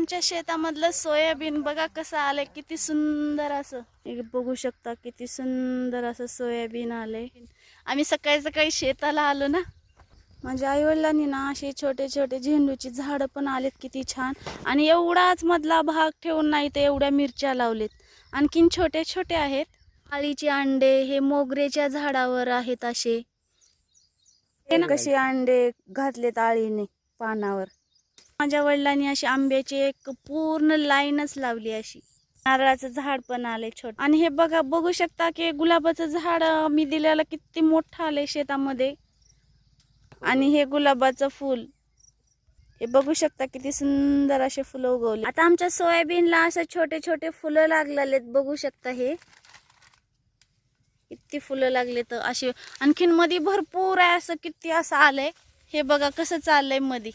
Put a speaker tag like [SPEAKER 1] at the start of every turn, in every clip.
[SPEAKER 1] आमच्या शेतामधलं सोयाबीन बघा कसं आलंय किती सुंदर असं. बघू शकता किती सुंदर असं सोयाबीन आलंय. आम्ही सकाळी सकाळी शेताला आलो ना. माझ्या आईवडिलांनी ना असे छोटे छोटे झेंडूची झाडं पण आलेत किती छान. आणि एवढाच मधला भाग ठेवून नाही तर एवढ्या मिरच्या लावलेत. आणखीन छोटे छोटे आहेत. आळीचे अंडे हे मोगरेच्या झाडावर आहेत असे. कसे अंडे घातलेत आळीने पानावर. माझ्या वडिलांनी अशी आंब्याची एक पूर्ण लाईनच लावली अशी. नारळाचं झाड पण आले छोट. आणि हे बघा बघू शकता की गुलाबाचं झाड मी दिलेलं किती मोठं आलंय शेतामध्ये. आणि हे गुलाबाचं फूल. हे बघू शकता किती सुंदर असे फुलं उगवले. आता आमच्या सोयाबीनला असं छोटे छोटे फुलं लागलेले बघू शकता हे. किती फुलं लागले तर असे आणखीन मध्ये भरपूर आहे असं किती असं आलंय. हे बघा कसं चाललंयमध्ये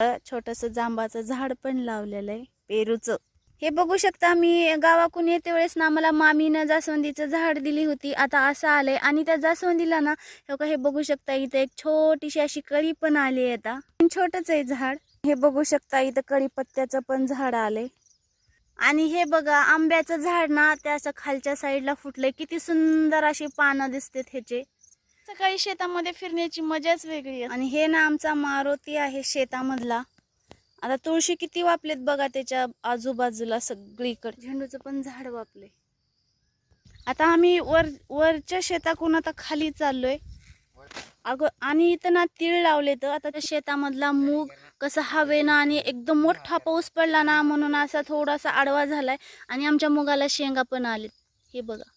[SPEAKER 1] छोटस जांबाचं झाड पण लावलेलं आहे पेरूचं. हे बघू शकता मी गावाकडून येते वेळेस ना मला मामीनं जास्वंदीचं झाड दिली होती आता असं आलंय. आणि त्या जास्वंदीला ना हे बघू शकता इथं एक छोटीशी अशी कळी पण आली आहे आता. छोटच आहे झाड. हे बघू शकता इथं कळीपत्त्याचं पण झाड आलंय. आणि हे बघा आंब्याचं झाड ना त्या असं खालच्या साईडला फुटलंय. किती सुंदर अशी पानं दिसतेत ह्याचे. सकाळी शेतामध्ये फिरण्याची मजाच वेगळी आहे आणि हे ना आमचा मारुती आहे शेतामधला. आता तुळशी किती वापलेत बघा त्याच्या आजूबाजूला सगळीकडे. झेंडूचं पण झाड वापले आता आम्ही वर वरच्या शेताकडून आता खाली चाललोय. अगं आणि इथं ना तीळ लावले तर आता त्या शेतामधला मूग कसं हवेनं आणि एकदम मोठा पाऊस पडला ना म्हणून असा थोडासा आडवा झालाय. आणि आमच्या मुगाला शेंगा पण आलेत. हे बघा.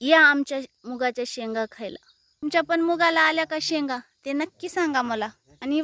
[SPEAKER 1] या आमच्या मुगाच्या शेंगा खायला. तुमच्या पण मुगाला आल्या का शेंगा? ते नक्की सांगा मला. आणि